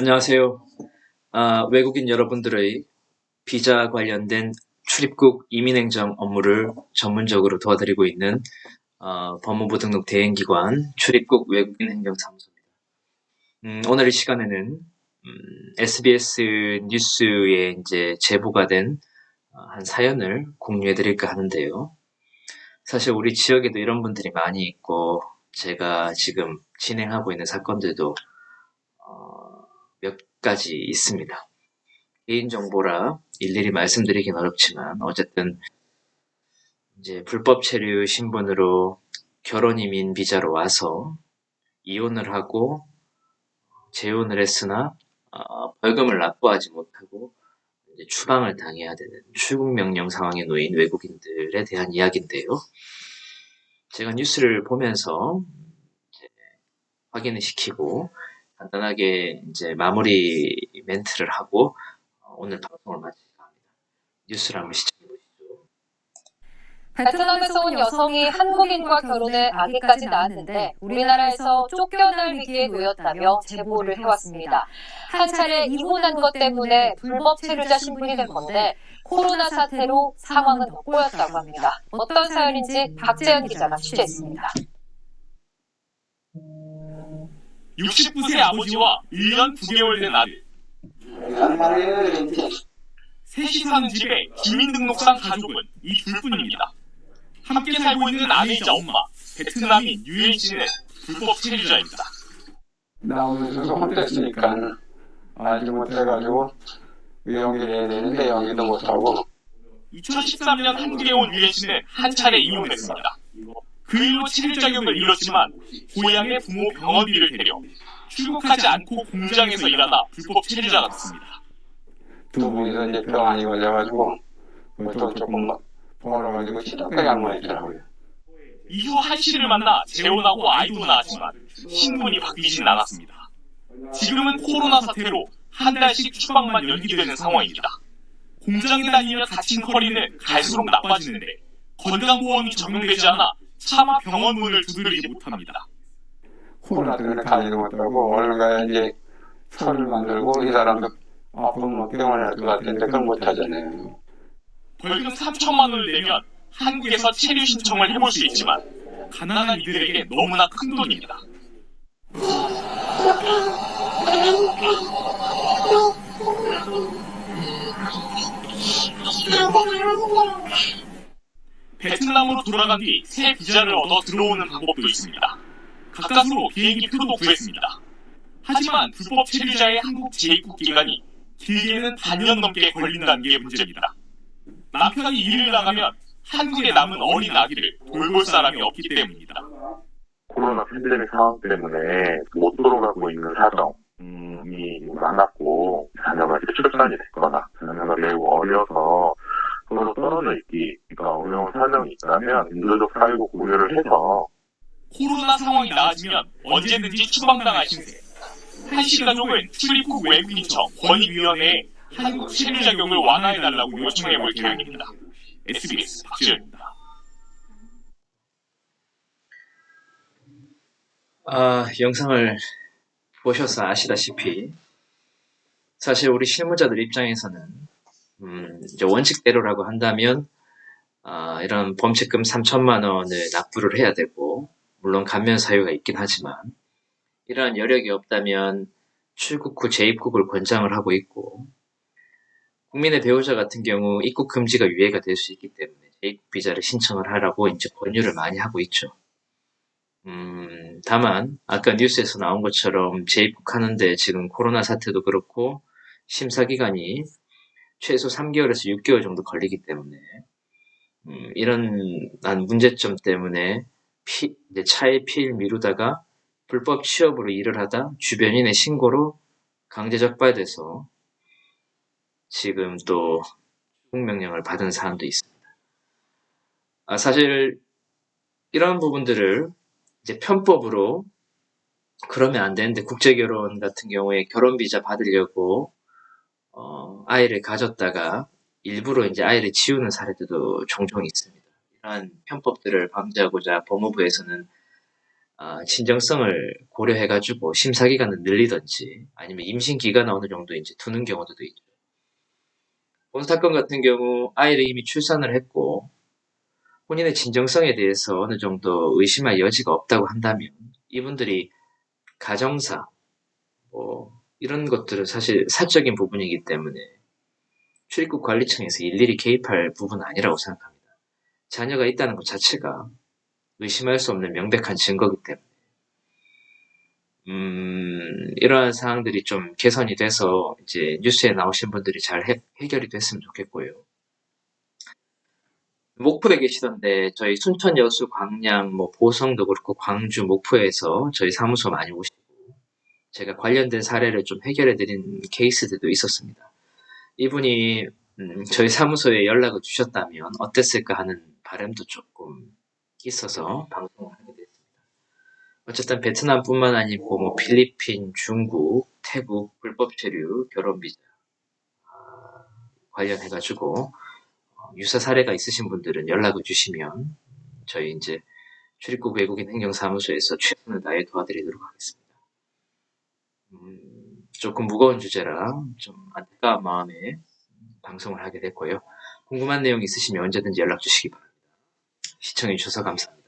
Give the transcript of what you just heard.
안녕하세요. 아, 외국인 여러분들의 비자 관련된 출입국 이민행정 업무를 전문적으로 도와드리고 있는 어, 법무부 등록 대행기관 출입국 외국인 행정사무소입니다. 음, 오늘 이 시간에는 음, SBS 뉴스에 이제 제보가 된 어, 한 사연을 공유해 드릴까 하는데요. 사실 우리 지역에도 이런 분들이 많이 있고 제가 지금 진행하고 있는 사건들도 어, 몇 가지 있습니다. 개인정보라 일일이 말씀드리긴 어렵지만 어쨌든 이제 불법 체류 신분으로 결혼 이민 비자로 와서 이혼을 하고 재혼을 했으나 어, 벌금을 납부하지 못하고 추방을 당해야 되는 출국 명령 상황에 놓인 외국인들에 대한 이야기인데요. 제가 뉴스를 보면서 확인을 시키고 간단하게 이제 마무리 멘트를 하고 어, 오늘 방송을 마칠까 합니다. 뉴스를 한번 시청해 보시죠. 베트남에서 온 여성이 한국인과 결혼해 아기까지 낳았는데 우리나라에서 쫓겨날 위기에 놓였다며 제보를 해왔습니다. 한 차례 이혼한 것 때문에 불법 체류자 신분이 된 건데 코로나 사태로 상황은 더 꼬였다고 합니다. 어떤 사연인지 박재현 기자가 취재했습니다. 69세 아버지와 1년 9개월 된 아들, 셋이 사는 집에 주민등록상 가족은 이 둘뿐입니다. 함께 살고 있는 아내이자 엄마, 베트남인 유엔 씨는 불법 체류자입니다. 나오면서 혼냈으니까 알지 못해가지고 연기를 해야 되는데 연기도 못하고 2013년 한국에 온 유엔 씨는 한 차례 이혼했습니다. 그 일로 체류 자격을 잃었지만 고향의 부모 병원비를 대려 출국하지 않고 공장에서 일하다 불법 체류자가 됐습니다. 두 분이서 이제 병안이 걸려가지고 또 조금 벌어가지고 시독하게 양보했더라고요. 이후 한 씨를 만나 재혼하고 아이도 낳았지만 신분이 바뀌진 않았습니다. 지금은 코로나 사태로 한 달씩 추방만 연기되는 상황입니다. 공장에 다니며 다친 허리는 갈수록 나빠지는데 건강보험이 적용되지 않아 차마 병원 문을 두드리지 못합니다. 코로나 때문에 가지도 못하고 가야 이제 서를 만들고 이 사람도 아프면 병원에 갈것 같은데 그걸 못하잖아요. 벌금 3천만 원을 내면 한국에서 체류 신청을 해볼 수 있지만 가난한 이들에게 너무나 큰 돈입니다. 베트남으로 돌아간 뒤 새 비자를 얻어 들어오는 방법도 있습니다. 가까스로 비행기 표도 구했습니다. 하지만 불법 체류자의 한국 재입국 기간이 길게는 반년 넘게 걸린다는 게 문제입니다. 남편이 일을 나가면 한국에 남은 어린 아기를 돌볼 사람이 없기 때문입니다. 코로나 팬데믹 상황 때문에 못 돌아가고 있는 사정 이 많았고 자녀가 출산이 됐거나 자녀가 매우 어려서 서로 떨어져 있기가 어려운 사정이 있다면 인도적 사회고 고려를 해서 코로나 상황이 나아지면 언제든지 추방당할 신세. 한씨 가족은 출입국 외국인청 권익위원회에 한국 체류 자격을 완화해달라고 요청해볼 계획입니다. SBS 박지현입니다. 아, 영상을 보셔서 아시다시피 사실 우리 실무자들 입장에서는 음, 이제 원칙대로라고 한다면 아, 이런 범칙금 3천만 원을 납부를 해야 되고 물론 감면 사유가 있긴 하지만 이러한 여력이 없다면 출국 후 재입국을 권장을 하고 있고 국민의 배우자 같은 경우 입국 금지가 유예가 될 수 있기 때문에 재입국 비자를 신청을 하라고 이제 권유를 많이 하고 있죠. 음, 다만 아까 뉴스에서 나온 것처럼 재입국하는데 지금 코로나 사태도 그렇고 심사 기간이 최소 3개월에서 6개월 정도 걸리기 때문에 음, 이런 난 문제점 때문에 피, 차에 피일 미루다가 불법 취업으로 일을 하다 주변인의 신고로 강제 적 발돼서 지금 또 명령을 받은 사람도 있습니다. 아, 사실 이런 부분들을 이제 편법으로 그러면 안 되는데 국제결혼 같은 경우에 결혼 비자 받으려고 어, 아이를 가졌다가 일부러 이제 아이를 치우는 사례들도 종종 있습니다. 이러한 편법들을 방지하고자 법무부에서는 아, 진정성을 고려해가지고 심사 기간을 늘리든지 아니면 임신 기간을 어느 정도 이제 두는 경우도 있죠. 본 사건 같은 경우 아이를 이미 출산을 했고 본인의 진정성에 대해서 어느 정도 의심할 여지가 없다고 한다면 이분들이 가정사 뭐 이런 것들은 사실 사적인 부분이기 때문에 출입국 관리청에서 일일이 개입할 부분은 아니라고 생각합니다. 자녀가 있다는 것 자체가 의심할 수 없는 명백한 증거이기 때문에 음, 이러한 사항들이 좀 개선이 돼서 이제 뉴스에 나오신 분들이 잘 해, 해결이 됐으면 좋겠고요. 목포에 계시던데 저희 순천 여수 광양 뭐 보성도 그렇고 광주 목포에서 저희 사무소 많이 오시고 제가 관련된 사례를 좀 해결해 드린 케이스들도 있었습니다. 이분이 음, 저희 사무소에 연락을 주셨다면 어땠을까 하는 바람도 조금 있어서 방송을 하게 됐습니다. 어쨌든 베트남뿐만 아니고 뭐 필리핀, 중국, 태국 불법 체류 결혼 비자 아, 관련해 가지고 어, 유사 사례가 있으신 분들은 연락을 주시면 저희 이제 출입국 외국인 행정사무소에서 최선을 다해 도와드리도록 하겠습니다. 음, 조금 무거운 주제라 좀 안타까운 마음에 방송을 하게 됐고요. 궁금한 내용 있으시면 언제든지 연락 주시기 바랍니다. 시청해주셔서 감사합니다.